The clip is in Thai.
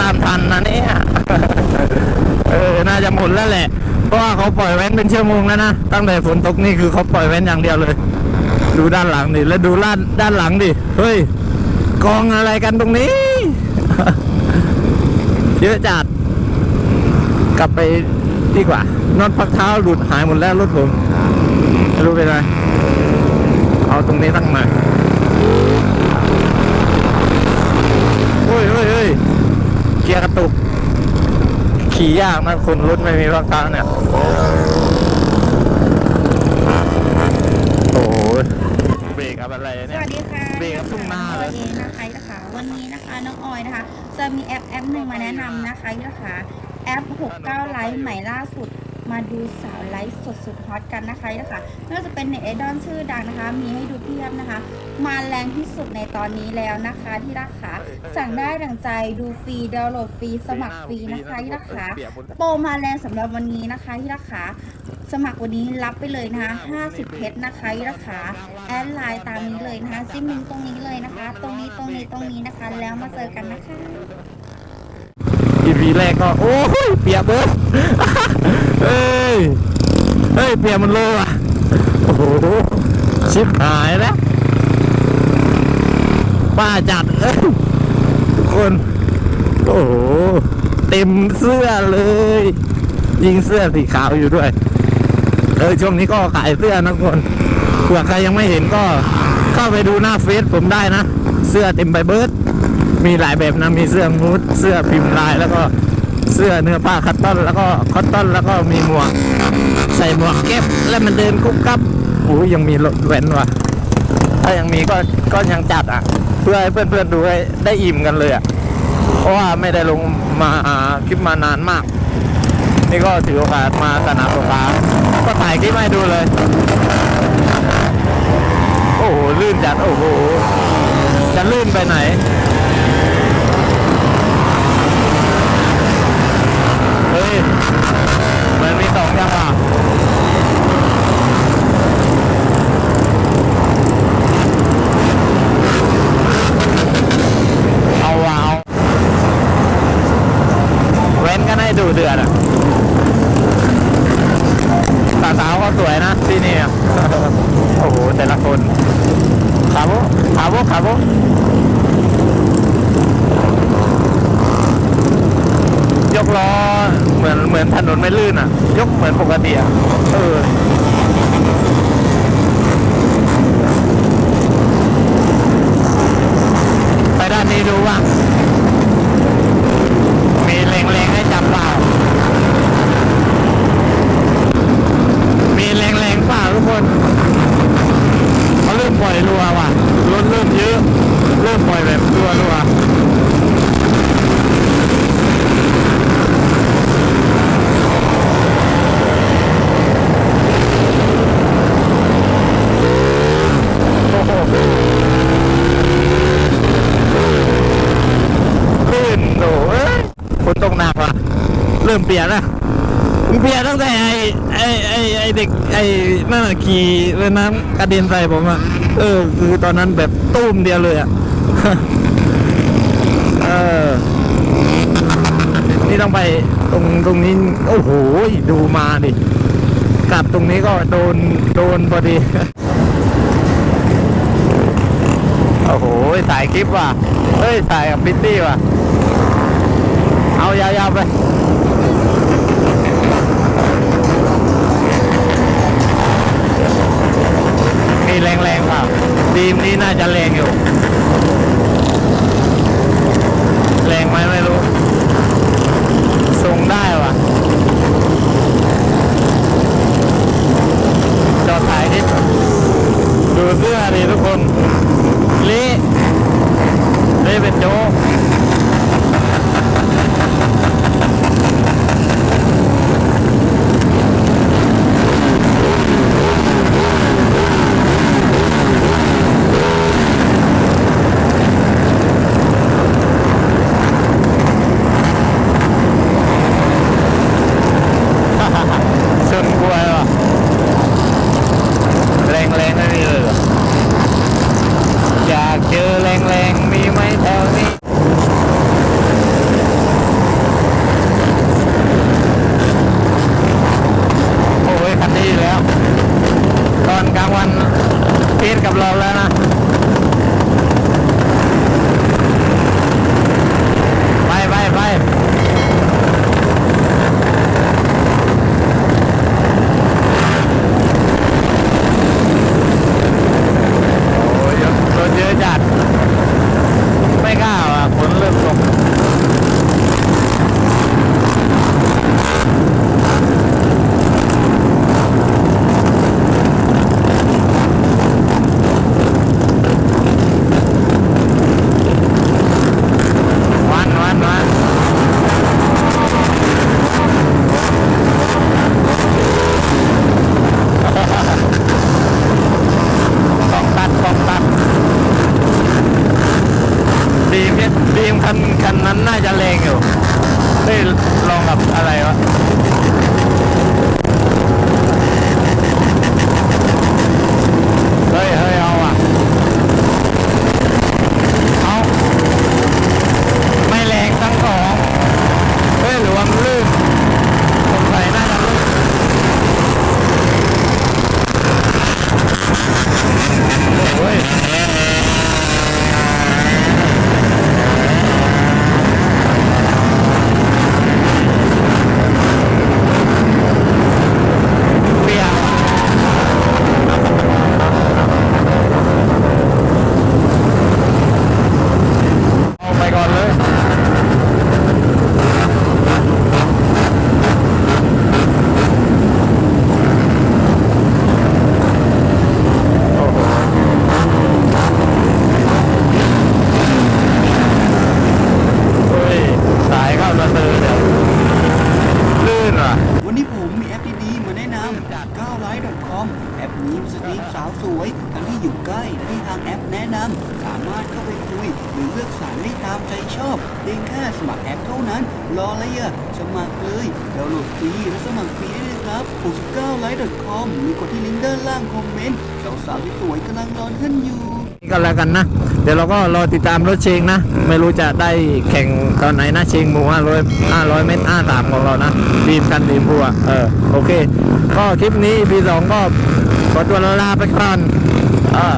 ตามทันนะเนี่ยเออ น่าจะหมดแล้วแหละ เพราะว่าเขาปล่อยแว้นเป็นชั่วโมงแล้วนะ ตั้งแต่ฝนตกนี่คือเขาปล่อยแว้นอย่างเดียวเลย ดูด้านหลังดิ แล้วดูด้านด้านหลังดิ เฮ้ย กองอะไรกันตรงนี้ เยอะจัด กลับไปดีกว่านอนพักเท้าหลุดหายหมดแล้วรถผมไม่รู้เป็นไร เอาตรงนี้ตั้งมา เกียร์กระตุก ขี่ยากนะคนรถไม่มีพักเท้าเนี่ย โอ้โหเบรกกับอะไรสเนี่ย วัสดีค่ะเบรกกับทุ่งนาเลยเองนะคะนะคะวันนี้นะคะน้องออยนะคะ จะมีแอปแอปหนึ่งมาแนะนำนะคะนะคะแอป 69 ไลฟ์ใหม่ล่าสุด มาดูสาวไลฟ์สดสุดฮอตกันนะคะนะคะไม่ว่าจะเป็นเน็ตไอดอลชื่อดังนะคะ มีให้ดูเพียบนะคะ มาแรงที่สุดในตอนนี้แล้วนะคะที่รักค่ะสั่งได้ดังใจดูฟรีดาวน์โหลดฟรีสมัครฟรีนะคะที่รักค่ะโปรมาแรงสำหรับวันนี้นะคะที่รักขาสมัครวันนี้รับไปเลยนะคะ 50 เพชรนะคะที่รักขาแอดไลน์ตามนี้เลยนะคะจิ้มลิงตรงนี้เลยนะคะ ตรงนี้ตรงนี้ตรงนี้นะคะ แล้วมาเจอกันนะคะ อีพีแรกก็ โอ้ยเปียกเบิร์ เฮ้ย เฮ้ย เปียมันโลอะ โอ้โห ชิบหายแล้วป้าจัดเอ้ยทุกคน โอ้โห เต็มเสื้อเลย ยิงเสื้อสีขาวอยู่ด้วย เออ ช่วงนี้ก็ขายเสื้อนะทุกคนเผื่อใครยังไม่เห็นก็เข้าไปดูหน้าเฟซผมได้นะ เสื้อเต็มใบเบิร์ดมีหลายแบบนะ มีเสื้อมูดเสื้อพิมพ์ลายแล้วก็ เสื้อเนื้อผ้าคัตตอนแล้วก็คอตตอนแล้วก็มีหมวก ใส่หมวกเก็บแล้วมันเดินกุ๊บกับโอ้ยยังมีรถแว้นว่ะ ถ้ายังมีก็ก็ยังจัดอะ เพื่อให้เพื่อนๆดูให้ได้อิ่มกันเลยอะ เพราะว่าไม่ได้ลงมาคลิปมานานมาก นี่ก็ถือโอกาสมาสนามสงขลาก็ถ่ายคลิปให้ดูเลย โอ้โหลื่นจัดโอ้โหจะลื่นไปไหน เฮ้ย มันมีสองอย่างอะเอาวะเอาเว้นกันให้ดูเดือดอะสาวๆก็สวยนะที่นี่ โอ้โห แต่ละคนขาโบขาโบขาโบยกล้อเหมื อนเหมือนถนนไม่ลื่นอะ ยกเหมือนปกติอะ เออ ไปด้านนี้ดูว่า มีเล็งๆให้จับเปล่า มีแรงๆเปล่าทุกคนเขาเริ่มปล่อยรัวว่ะ รถเริ่มเยอะ เริ่มปล่อยแบบรัวรัวโอ้โหลื่นโอ้ยฝนตกหนักว่ะ เริ่มเปลี่ยนแล้วเปลี่ยกตั้งแต่ไอ้ไอ้ไอ้ไอ้เด็กไอ้นั่นน่ะขี่เรือน้ำกระเด็นใส่ผมอะเออ คือตอนนั้นแบบตุ้มเดียวเลยอะเออนี่ต้องไปตรงตรงนี้ โอ้โหดูมาดิกลับตรงนี้ก็โดนโดนพอดีโอ้โหถ่ายคลิปว่ะเฮ้ยถ่ายกับพิตตี้ว่ะ เอายาวๆไป มีแรงๆเปล่าดีมนี้น่าจะแรงอยู่ แรงไหมไม่รู้ทรงได้ว่ะ จอดถ่ายนิดดูเสื้อดิทุกคน เละเละเป็นโจ๊กชนกล้วยว่ะ แรงแรงๆไม่มีเลยเหรออยากเจอแรงแรงๆมีไหมแถวนี้ กับเราแล้วนะ ไปไปไปโอ้ยรถเยอะจัด ไม่กล้าอะฝนเริ่มตก วันวันวันต้องตัดต้องตัดบีมเนี่ยบีมคันคันนั้นน่าจะแรงอยู่เฮ้ยลอง กับอะไรวะ เฮ้ยเฮ้ยเอาอะ เอา ไม่แรงทั้งสองเฮ้ยหรือว่ามันลื่นสงสัยน่าจะลื่นโอ้ยเปียกเอาไปก่อนเลย โอ้โหเฮ้ย สายเข้าสะตือเดี๋ยวลื่นว่ะ วันนี้ผมมีแอปดีๆมาแนะนำจาก 9live.com แอปนี้มีสตรีมสาวสวยทั้งที่อยู่ใกล้และที่ทางแอปแนะนำสามารถเข้าไปคุย หรือเลือกสายได้ตามใจชอบเพียงแค่สมัครแอปเท่านั้น รออะไรอะสมัครเลยดาวน์โหลดฟรีและสมัครฟรีได้เลยครับ 69live.com มีกดที่ลิงก์ด้านล่างคอมเมนต์สาวๆสวยกำลังรอท่านอยู่นี่ก็แล้วกันนะ เดี๋ยวเราก็รอติดตามรถเชงนะ ไม่รู้จะได้แข่งตอนไหนนะเชงหมูห้าร้อยห้าร้อยเมตรห้าสามของเรานะบีมกันบีมบัวเออโอเค ก็คลิปนี้บีสองก็ ขอตัวลาไปก่อน เออ